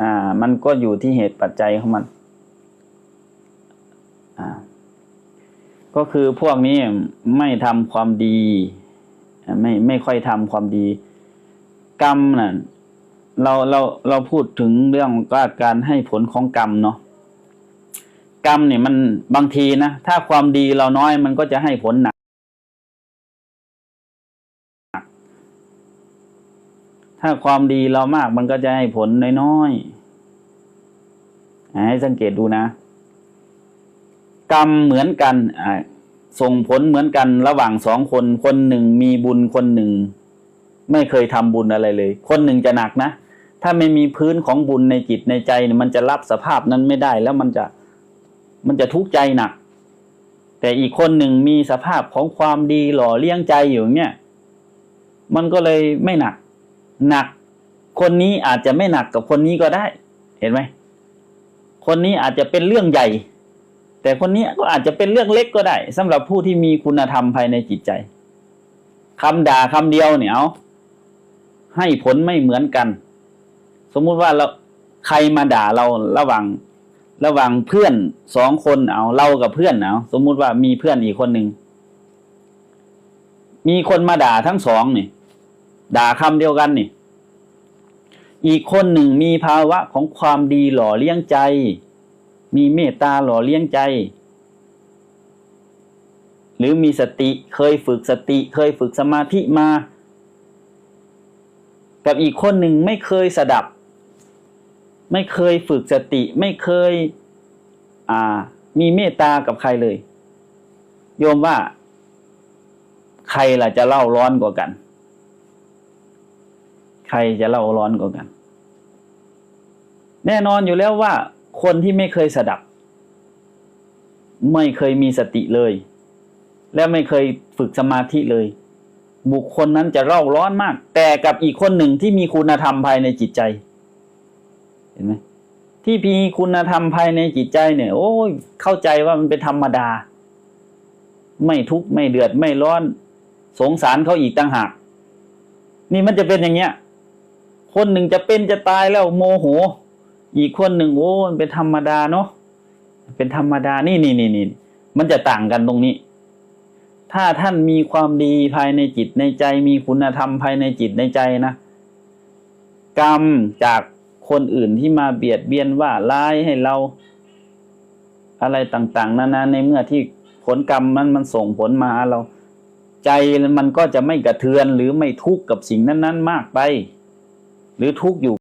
อ่า มันก็อยู่ที่เหตุปัจจัยของมัน อ่า ก็คือพวกนี้ไม่ทำความดี ไม่ไม่ค่อยทำความดี กรรมน่ะเราเราเราพูดถึงเรื่องว่าการให้ผลของกรรมเนาะกรรมเนี่ยมันบางทีนะ ถ้าความดีเราน้อยมันก็จะให้ผลหนัก ถ้าความดีเรามากมันก็จะให้ผลน้อยๆให้สังเกตดูนะ กรรมเหมือนกันส่งผลเหมือนกันระหว่างสองคน คนหนึ่งมีบุญคนหนึ่ง ไม่เคยทำบุญอะไรเลย คนหนึ่งจะหนักนะ ถ้าไม่มีพื้นของบุญในจิตในใจเนี่ยมันจะรับสภาพนั้นไม่ได้ แล้วมันจะมันจะทุกข์ใจหนัก แต่อีกคนหนึ่งมีสภาพของความดีหล่อเลี้ยงใจอยู่เนี่ย มันก็เลยไม่หนัก หนัก คนนี้อาจจะไม่หนักกับคนนี้ก็ได้ เห็นไหม คนนี้อาจจะเป็นเรื่องใหญ่ แต่คนนี้ก็อาจจะเป็นเรื่องเล็กก็ได้สำหรับผู้ที่มีคุณธรรมภายในจิตใจคำด่าคำเดียวเนี่ยเอาให้ผลไม่เหมือนกัน สมมุติว่าเราใครมาด่าเราระหว่างระหว่างเพื่อนสองคนเอาเรากับเพื่อนเอาสมมุติว่ามีเพื่อนอีกคนหนึ่งมีคนมาด่าทั้งสองนี่ด่าคำเดียวกันนี่ อีกคนหนึ่งมีภาวะของความดีหล่อเลี้ยงใจ มีเมตตาหล่อเลี้ยงใจ หรือมีสติเคยฝึกสติเคยฝึกสมาธิมา กับอีกคนหนึ่งไม่เคยสดับ ไม่เคยฝึกสติไม่เคยอ่ามีเมตตากับใครเลย โยมว่า ใครล่ะจะเล่าร้อนกว่ากัน ใครจะเล่าร้อนกว่ากัน แน่นอนอยู่แล้วว่า คนที่ไม่เคยสดับ ไม่เคยมีสติเลย และไม่เคยฝึกสมาธิเลย บุคคลนั้นจะเร่าร้อนมาก แต่กับอีกคนหนึ่งที่มีคุณธรรมภายในจิตใจ เห็นไหมที่มีคุณธรรมภายในจิตใจเนี่ย โอ้ยเข้าใจว่ามันเป็นธรรมดา ไม่ทุกข์ไม่เดือดไม่ร้อน สงสารเขาอีกต่างหากนี่มันจะเป็นอย่างเงี้ย คนหนึ่งจะเป็นจะตายแล้วโมโห อีกคนหนึ่งโอ้มันเป็นธรรมดาเนาะเป็นธรรมดานี่นี่นี่นี่มันจะต่างกันตรงนี้ ถ้าท่านมีความดีภายในจิตในใจมีคุณธรรมภายในจิตในใจนะ กรรมจากคนอื่นที่มาเบียดเบียนว่าร้ายให้เรา อะไรต่างๆนานาในเมื่อที่ผลกรรมมันมันส่งผลมาหาเรา ใจมันก็จะไม่กระเทือนหรือไม่ทุกข์กับสิ่งนั้น ๆ มากไป หรือทุกข์อยู่